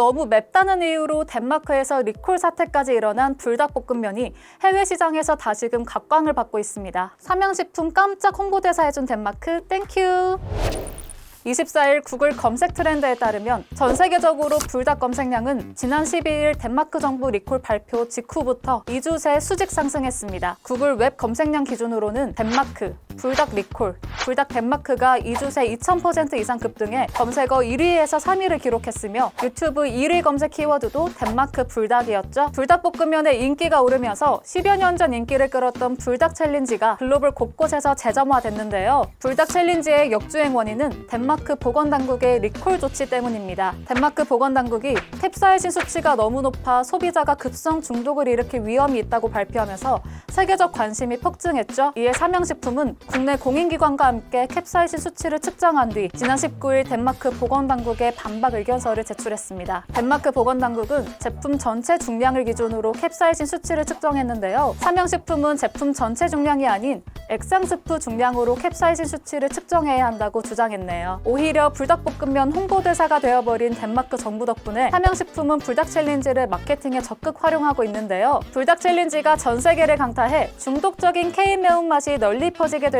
너무 맵다는 이유로 덴마크에서 리콜 사태까지 일어난 불닭볶음면이 해외 시장에서 다시금 각광을 받고 있습니다. 삼양식품 깜짝 홍보대사 해준 덴마크 땡큐! 24일 구글 검색 트렌드에 따르면 전 세계적으로 불닭 검색량은 지난 12일 덴마크 정부 리콜 발표 직후부터 2주 새 수직 상승했습니다. 구글 웹 검색량 기준으로는 덴마크, 불닭 리콜, 불닭 덴마크가 2주 새 2000% 이상 급등해 검색어 1위에서 3위를 기록했으며 유튜브 1위 검색 키워드도 덴마크 불닭이었죠. 불닭볶음면의 인기가 오르면서 10여 년 전 인기를 끌었던 불닭 챌린지가 글로벌 곳곳에서 재점화됐는데요. 불닭 챌린지의 역주행 원인은 덴마크 보건당국의 리콜 조치 때문입니다. 덴마크 보건당국이 캡사이신 수치가 너무 높아 소비자가 급성 중독을 일으킬 위험이 있다고 발표하면서 세계적 관심이 폭증했죠. 이에 삼양식품은 국내 공인기관과 함께 캡사이신 수치를 측정한 뒤 지난 19일 덴마크 보건당국에 반박 의견서를 제출했습니다. 덴마크 보건당국은 제품 전체 중량을 기준으로 캡사이신 수치를 측정했는데요. 삼양식품은 제품 전체 중량이 아닌 액상스프 중량으로 캡사이신 수치를 측정해야 한다고 주장했네요. 오히려 불닭볶음면 홍보대사가 되어버린 덴마크 정부 덕분에 삼양식품은 불닭 챌린지를 마케팅에 적극 활용하고 있는데요. 불닭 챌린지가 전 세계를 강타해 중독적인 K 매운맛이 널리 퍼지게 될